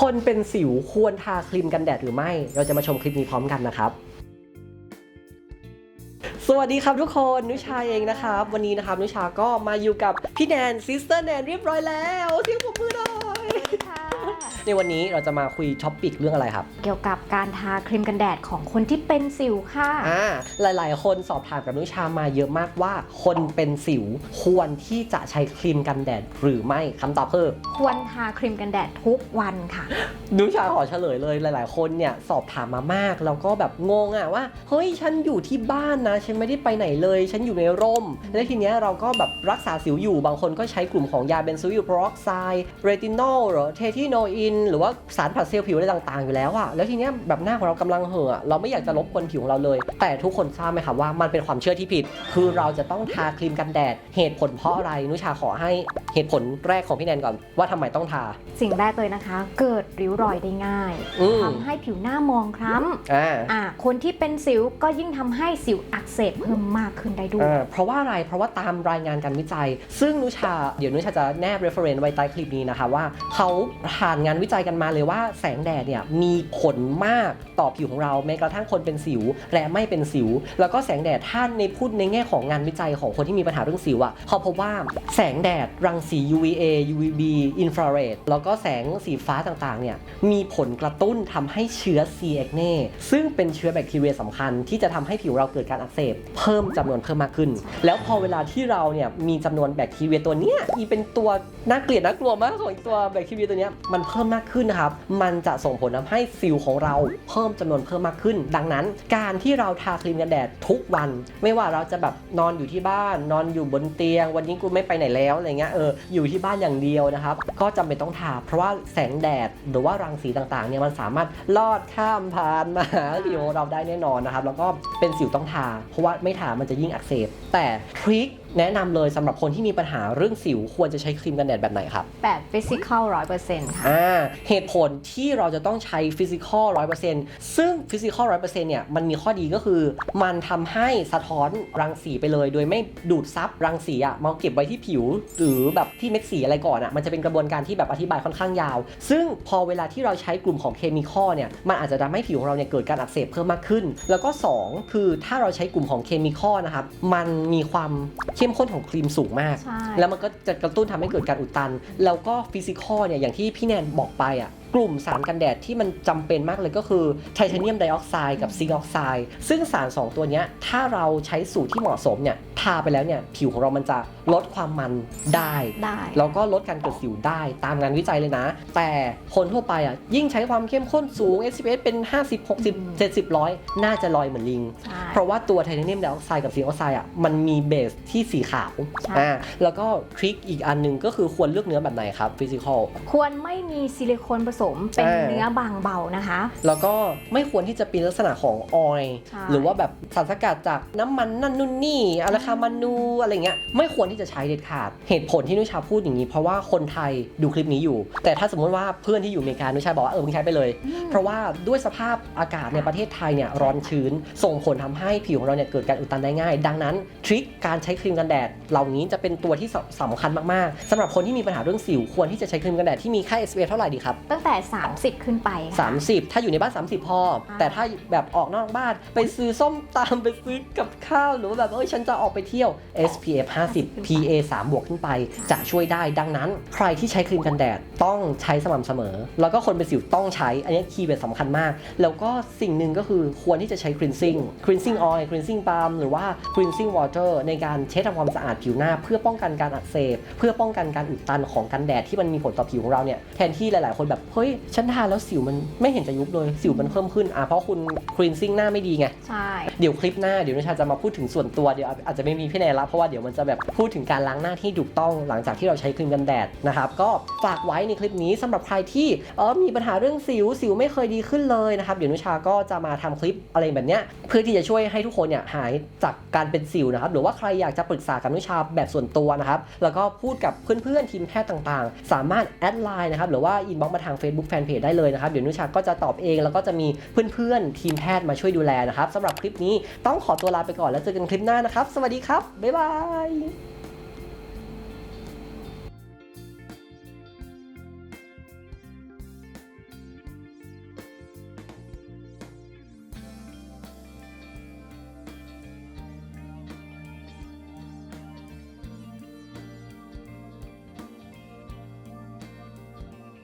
คนเป็นสิวควรทาครีมกันแดดหรือไม่ เราจะมาชมคลิปนี้พร้อมกันนะครับ สวัสดีครับทุกคนนุชาเองนะครับ วันนี้นะครับนุชาก็มาอยู่กับพี่แนนซิสเตอร์แนนเรียบร้อยแล้วเสียงปรบมือหน่อย ในวันนี้เราจะมาคุยท็อปปิกเรื่องอะไรครับ เกี่ยวกับการทาครีมกันแดดของคนที่เป็นสิวค่ะ อ่าหลาย ๆ คนสอบถามกับนุชามาเยอะมากว่า คนเป็นสิวควรที่จะใช้ครีมกันแดดหรือไม่คำตอบคือ ควรทาครีมกันแดดทุกวันค่ะ นุชาขอเฉลยเลยหลาย ๆ คนเนี่ยสอบถามมามาก แล้วก็แบบงงอะว่าเฮ้ยฉันอยู่ที่บ้านนะ ฉันไม่ได้ไปไหนเลย ฉันอยู่ในร่ม แล้วทีเนี้ยเราก็แบบรักษาสิวอยู่บางคนก็ใช้กลุ่มของยาเบนโซอิลโปรออกไซด์เรตินอลหรือเททิโนอินหรือว่าสารผัดเซลล์ผิวอะไรต่างๆอยู่แล้วอะแล้วทีเนี้ยแบบหน้าของเรากำลังเห่อเราไม่อยากจะลบกวนผิวของเราเลย แต่ทุกคนทราบไหมครับว่ามันเป็นความเชื่อที่ผิด คือเราจะต้องทาครีมกันแดดเหตุผลเพราะอะไรนุชาขอให้ เหตุผลแรกของพี่แนนก่อนว่าทำไมต้องทา สิ่งแรกเลยนะคะ เกิดริ้วรอยได้ง่ายอืมทำให้ผิวหน้ามองคล้อ่าำอ่าคนที่เป็นสิวก็ยิ่งทำให้สิวอักเสบเพิ่มมากขึ้นได้ด้วยอ่าเพราะว่าอะไรเพราะว่าตามรายงานการวิจัย ซึ่งนุชาเดี๋ยวนุชาจะแนบ reference ไว้ใต้คลิปนี้นะคะว่าเขาผ่านงานวิจัยกันมาเลยว่าแสงแดดเนี่ยมีผลมากต่อผิวของเราแม้กระทั่งคนเป็นสิว และไม่เป็นสิว แล้วก็แสงแดดถ้าในพูดในแง่ของงานวิจัยของคนที่มีปัญหาเรื่องสิวอะ่ะเขาพบว่าแสงแดดรังสี UVA UVB infrared แล้วก็แสงสีฟ้าต่างๆเนี่ยมีผลกระตุ้นทำให้เชื้อ C. acne ซึ่งเป็นเชื้อแบคทีเรียสำคัญที่จะทำให้ผิวเราเกิดการอักเสบ เพิ่มจำนวนเพิ่มมากขึ้น แล้วพอเวลาที่เราเนี่ยมีจำนวนแบคทีเรียตัวเนี้ยอีเป็นตัวน่าเกลียดน่ากลัวมากของอีตัวแบคทีเรียตัวเนี้ยมันเพิ่มมากขึ้นนะครับมันจะส่งผลทำให้สิวของเราเพิ่มจำนวนเพิ่มมากขึ้น ดังนั้น การที่เราทาครีมกันแดดทุกวัน ไม่ว่าเราจะแบบนอนอยู่ที่บ้าน นอนอยู่บนเตียง วันนี้กูไม่ไปไหนแล้วอะไรเงี้ยเอออยู่ที่บ้านอย่างเดียวนะครับ ก็จำเป็นต้องทาเพราะว่าแสงแดดหรือว่ารังสีต่างๆเนี่ยมันสามารถลอดข้ามผ่านมาผิวเราได้แน่นอนนะครับ แล้วก็เป็นสิวต้องทา เพราะว่าไม่ทามันจะยิ่งอักเสบแต่ทริค แนะนำเลยสำหรับคนที่มีปัญหาเรื่องสิวควรจะใช้ครีมกันแดดแบบไหนครับ แบบฟิสิกอลร้อยเปอร์เซ็นต์ค่ะ อ่าเหตุผลที่เราจะต้องใช้ฟิสิกอลร้อยเปอร์เซ็นต์ซึ่งฟิสิกอลร้อยเปอร์เซ็นต์เนี่ยมันมีข้อดีก็คือ มันทำให้สะท้อนรังสีไปเลย โดยไม่ดูดซับรังสีอะมาเก็บไว้ที่ผิว หรือแบบที่เม็ดสีอะไรก่อนอะมันจะเป็นกระบวนการที่แบบอธิบายค่อนข้างยาว ซึ่งพอเวลาที่เราใช้กลุ่มของเคมีคอลเนี่ยมันอาจจะทำให้ผิวของเราเนี่ยเกิดการอักเสบเพิ่มมากขึ้น แล้วก็2คือถ้าเราใช้กลุ่มของเคมีคอลนะครับมันมีความเข้มข้นของครีมสูงมากใช่แล้วมันก็จะกระตุ้นทำให้เกิดการอุดตัน แล้วก็ฟิสิกอลเนี่ยอย่างที่พี่แนนบอกไปอะ กลุ่มสารกันแดดที่มันจำเป็นมากเลยก็คือไทเทเนียมไดออกไซด์กับซิงค์ออกไซด์ซึ่งสาร 2 ตัวเนี้ยถ้าเราใช้สูตรที่เหมาะสมเนี่ยทาไปแล้วเนี่ยผิวของเรามันจะลดความมันได้ได้แล้วก็ลดการเกิดสิวได้ตามงานวิจัยเลยนะ แต่คนทั่วไปอะยิ่งใช้ความเข้มข้นสูง SPF เป็น 50 60 70 100 น่าจะลอยเหมือนลิงใช่เพราะว่าตัวไทเทเนียมไดออกไซด์กับซิงค์ออกไซด์อะมันมีเบสที่สีขาวใช่อ่าแล้วก็ทริคอีกอันหนึ่งก็คือควรเลือกเนื้อแบบไหนครับฟิสิกอลควรไม่มีซิลิโคนผสมเป็นเออเนื้อบางเบานะคะ แล้วก็ไม่ควรที่จะเป็นลักษณะของออยล์ใช่หรือว่าแบบสารสกัดจากน้ำมันนั่นนู่นนี่อะคามานูอะไรเงี้ยไม่ควรที่จะใช้เด็ดขาด เหตุผลที่นุชาพูดอย่างนี้ เพราะว่าคนไทยดูคลิปนี้อยู่ แต่ถ้าสมมติว่าเพื่อนที่อยู่อเมริกานุชาบอกว่าเออมึงใช้ไปเลยอืมเพราะว่าด้วยสภาพอากาศในประเทศไทยเนี่ยร้อนชื้น ส่งผลทำให้ผิวของเราเนี่ยเกิดการอุดตันได้ง่าย ดังนั้นทริคการใช้ครีมกันแดด เหล่านี้จะเป็นตัวที่สสำคัญมากๆสำหรับคนที่มีปัญหาเรื่องสิวควรที่จะใช้ครีมกันแดดที่มีค่า SPF เท่าไหร่ดีครับตั้งแต่30 ขึ้นไปค่ะ 30 ถ้าอยู่ในบ้าน 30 พออ่าแต่ถ้าแบบออกนอกบ้านไปซื้อส้มตามไปซื้อกับข้าว หรือว่าแบบเอ้ยฉันจะออกไปเที่ยว SPF 50 PA 3บวกขึ้นไป จะช่วยได้ดังนั้น ใครที่ใช้ครีมกันแดดต้องใช้สม่ำเสมอ แล้วก็คนเป็นสิวต้องใช้ อันนี้คีย์เวิร์ดสำคัญมาก แล้วก็สิ่งหนึ่งก็คือควรที่จะใช้ cleansing cleansing oil cleansing balm หรือว่า cleansing water ในการเช็ดทำความสะอาดผิวหน้า เพื่อป้องกันการอักเสบ เพื่อป้องกันการอุดตันของกันแดดที่มันมีผลต่อผิวของเราเนี่ยแทนที่หลาย ๆ คนแบบเฮ้ยฉันทาแล้วสิวมันไม่เห็นจะยุบเลยสิวมันเพิ่มขึ้นอะเพราะคุณ cleansing หน้าไม่ดีไง ใช่ เดี๋ยวคลิปหน้าเดี๋ยวนิชาจะมาพูดถึงส่วนตัวเดี๋ยวอาจจะไม่มีพี่แนนละเพราะว่าเดี๋ยวมันจะแบบพูดถึงการล้างหน้าที่ถูกต้องหลังจากที่เราใช้ครีมกันแดดนะครับก็ฝากไว้ในคลิปนี้สำหรับใครที่เออมีปัญหาเรื่องสิวสิวไม่เคยดีขึ้นเลยนะครับเดี๋ยวนิชาก็จะมาทำคลิปอะไรแบบเนี้ยเพื่อที่จะช่วยให้ทุกคนเนี่ยหายจากการเป็นสิวนะครับหรือว่าใครอยากจะปรึกษากับนิชาแบบส่วนตัวนะครับแล้วก็พูดกับเพื่อนๆทีมแพทย์ต่างๆ สามารถแอดไลน์นะครับหรือว่าอินบ็อกมาทาง Facebook Fanpage ได้เลยนะครับ เดี๋ยวนุชาก็จะตอบเองแล้วก็จะมีเพื่อนๆ ทีมแพทย์มาช่วยดูแลนะครับสำหรับคลิปนี้ต้องขอตัวลาไปก่อนแล้วเจอกันคลิปหน้านะครับ สวัสดีครับ บ๊ายบาย